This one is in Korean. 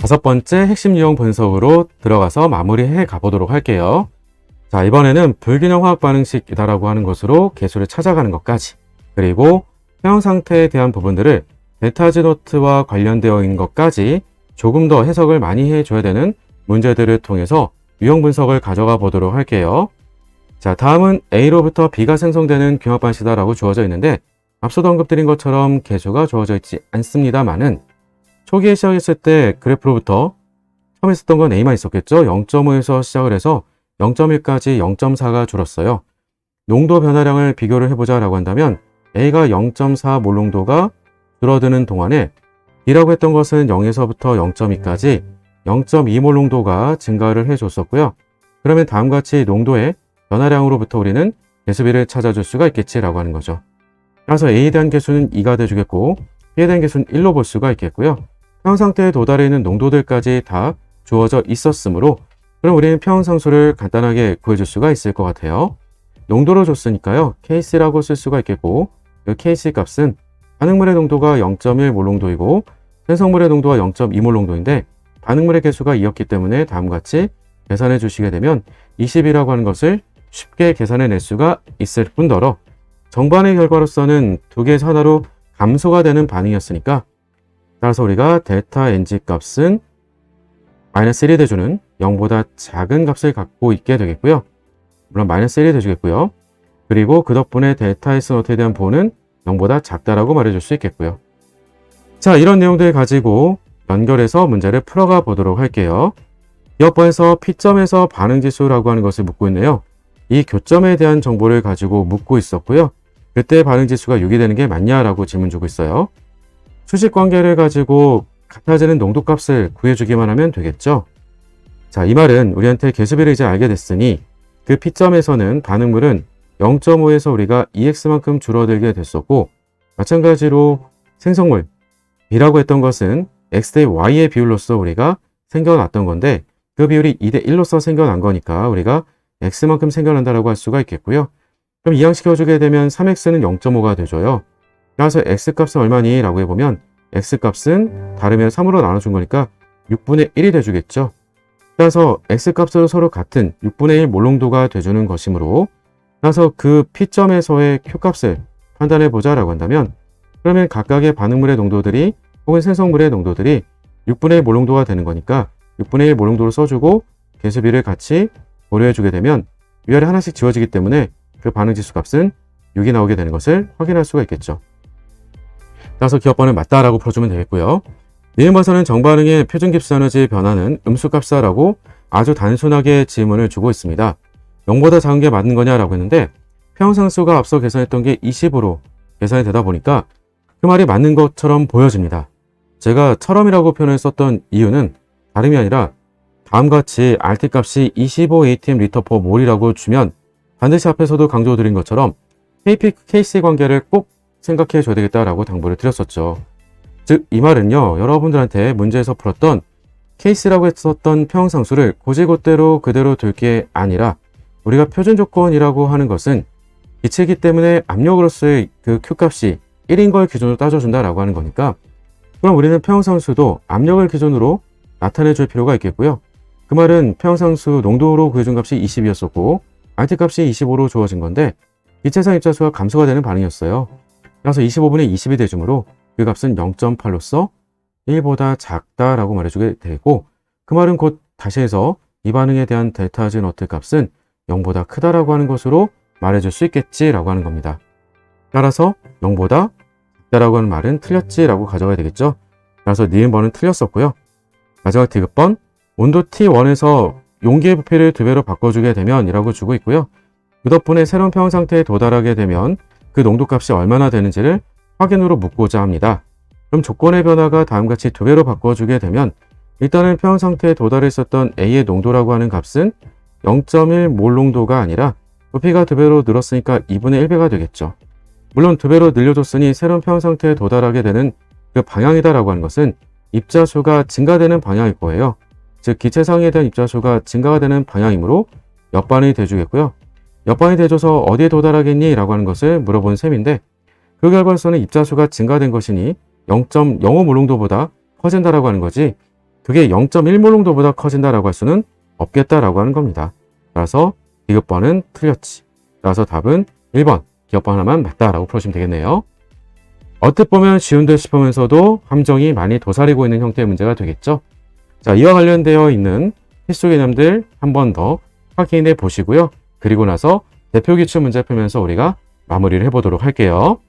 다섯 번째 핵심 유형 분석으로 들어가서 마무리해 가보도록 할게요. 자, 이번에는 불균형 화학 반응식이다라고 하는 것으로 개수를 찾아가는 것까지, 그리고 평형 상태에 대한 부분들을 데타즈 노트와 관련되어 있는 것까지 조금 더 해석을 많이 해줘야 되는 문제들을 통해서 유형 분석을 가져가 보도록 할게요. 자, 다음은 A로부터 B가 생성되는 균합 반식이다라고 주어져 있는데 앞서도 언급드린 것처럼 개수가 주어져 있지 않습니다만은 초기에 시작했을 때 그래프로부터 처음에 썼던 건 A만 있었겠죠. 0.5에서 시작을 해서 0.1까지 0.4가 줄었어요. 농도 변화량을 비교를 해보자 라고 한다면 A가 0.4 몰농도가 줄어드는 동안에 B라고 했던 것은 0에서부터 0.2까지 0.2 몰 농도가 증가를 해줬었고요. 그러면 다음과 같이 농도의 변화량으로부터 우리는 개수비를 찾아줄 수가 있겠지라고 하는 거죠. 따라서 A에 대한 개수는 2가 돼주겠고 B에 대한 개수는 1로 볼 수가 있겠고요. 평형 상태에 도달해 있는 농도들까지 다 주어져 있었으므로 그럼 우리는 평형 상수를 간단하게 구해줄 수가 있을 것 같아요. 농도로 줬으니까요. Kc라고 쓸 수가 있겠고 그 Kc 값은 반응물의 농도가 0.1 몰 농도이고 생성물의 농도가 0.2 몰 농도인데 반응물의 개수가 2였기 때문에 다음과 같이 계산해 주시게 되면 20이라고 하는 것을 쉽게 계산해 낼 수가 있을 뿐더러 정반의 결과로서는 두 개의 하나로 감소가 되는 반응이었으니까 따라서 우리가 델타 NG 값은 마이너스 1이 돼주는 0보다 작은 값을 갖고 있게 되겠고요. 물론 마이너스 1이 돼주겠고요. 그리고 그 덕분에 델타 S 노트에 대한 보는 0보다 작다라고 말해줄 수 있겠고요. 자, 이런 내용들 가지고 연결해서 문제를 풀어가 보도록 할게요. 이어번에서 P점에서 반응지수라고 하는 것을 묻고 있네요. 이 교점에 대한 정보를 가지고 묻고 있었고요. 그때 반응지수가 6이 되는 게 맞냐라고 질문 주고 있어요. 수직 관계를 가지고 같아지는 농도값을 구해주기만 하면 되겠죠. 자, 이 말은 우리한테 개수비를 이제 알게 됐으니 그 P점에서는 반응물은 0.5에서 우리가 2x만큼 줄어들게 됐었고 마찬가지로 생성물 B라고 했던 것은 x 대 y의 비율로서 우리가 생겨났던 건데 그 비율이 2대 1로서 생겨난 거니까 우리가 x만큼 생겨난다라고 할 수가 있겠고요. 그럼 이항시켜주게 되면 3x는 0.5가 되줘요. 따라서 x값은 얼마니? 라고 해보면 x값은 다르면 3으로 나눠준 거니까 6분의 1이 돼주겠죠. 따라서 x값으로 서로 같은 6분의 1 몰롱도가 돼주는 것이므로 따라서 그 P점에서의 Q값을 판단해보자 라고 한다면 그러면 각각의 반응물의 농도들이 혹은 생성물의 농도들이 6분의 1 몰롱도가 되는 거니까 6분의 1 몰롱도를 써주고 개수비를 같이 고려해주게 되면 위아래 하나씩 지워지기 때문에 그 반응지수 값은 6이 나오게 되는 것을 확인할 수가 있겠죠. 따라서 기업번은 맞다라고 풀어주면 되겠고요. 니은번서는 정반응의 표준 깁스 에너지 변화는 음수값이라고 아주 단순하게 질문을 주고 있습니다. 0보다 작은 게 맞는 거냐라고 했는데 평상수가 앞서 계산했던 게 20으로 계산이 되다 보니까 그 말이 맞는 것처럼 보여집니다. 제가 처럼이라고 표현을 썼던 이유는 다름이 아니라 다음과 같이 RT 값이 25 ATM 리터 퍼 몰이라고 주면 반드시 앞에서도 강조드린 것처럼 KP KC 관계를 꼭 생각해 줘야 되겠다라고 당부를 드렸었죠. 즉, 이 말은요, 여러분들한테 문제에서 풀었던 케이스라고 했었던 평상수를 고지고대로 그대로 둘 게 아니라 우리가 표준 조건이라고 하는 것은 기체이기 때문에 압력으로서의 그 Q값이 1인 걸 기준으로 따져준다라고 하는 거니까 그럼 우리는 평상수도 압력을 기준으로 나타내 줄 필요가 있겠고요. 그 말은 평상수 농도로 구해준 값이 20이었었고 RT 값이 25로 주어진 건데 기체상 입자수가 감소가 되는 반응이었어요. 그래서 25분의 20이 되주므로 그 값은 0.8로서 1보다 작다라고 말해주게 되고 그 말은 곧 다시 해서 이 반응에 대한 델타 Z 너트 값은 0보다 크다라고 하는 것으로 말해줄 수 있겠지라고 하는 겁니다. 따라서 0보다 작다라고 하는 말은 틀렸지라고 가져가야 되겠죠. 따라서 니은 번은 틀렸었고요. 마지막 디귿번 온도 T1에서 용기의 부피를 두 배로 바꿔주게 되면 이라고 주고 있고요. 그 덕분에 새로운 평형 상태에 도달하게 되면 그 농도값이 얼마나 되는지를 확인으로 묻고자 합니다. 그럼 조건의 변화가 다음같이 두 배로 바꿔주게 되면 일단은 평형 상태에 도달했었던 A의 농도라고 하는 값은 0.1몰 농도가 아니라 부피가 두 배로 늘었으니까 2분의 1배가 되겠죠. 물론 두 배로 늘려줬으니 새로운 평형 상태에 도달하게 되는 그 방향이다라고 하는 것은 입자수가 증가되는 방향일 거예요. 즉 기체상에 대한 입자수가 증가가 되는 방향이므로 옆반응이 돼주겠고요. 옆반이 돼줘서 어디에 도달하겠니? 라고 하는 것을 물어본 셈인데 그 결과로서는 입자수가 증가된 것이니 0.05 몰롱도보다 커진다라고 하는 거지 그게 0.1몰롱도보다 커진다라고 할 수는 없겠다라고 하는 겁니다. 따라서 디귿번은 틀렸지. 따라서 답은 1번 기억번 하나만 맞다라고 풀어주시면 되겠네요. 어떻게 보면 쉬운 듯 싶으면서도 함정이 많이 도사리고 있는 형태의 문제가 되겠죠. 자, 이와 관련되어 있는 필수 개념들 한 번 더 확인해 보시고요. 그리고 나서 대표 기출 문제 풀면서 우리가 마무리를 해보도록 할게요.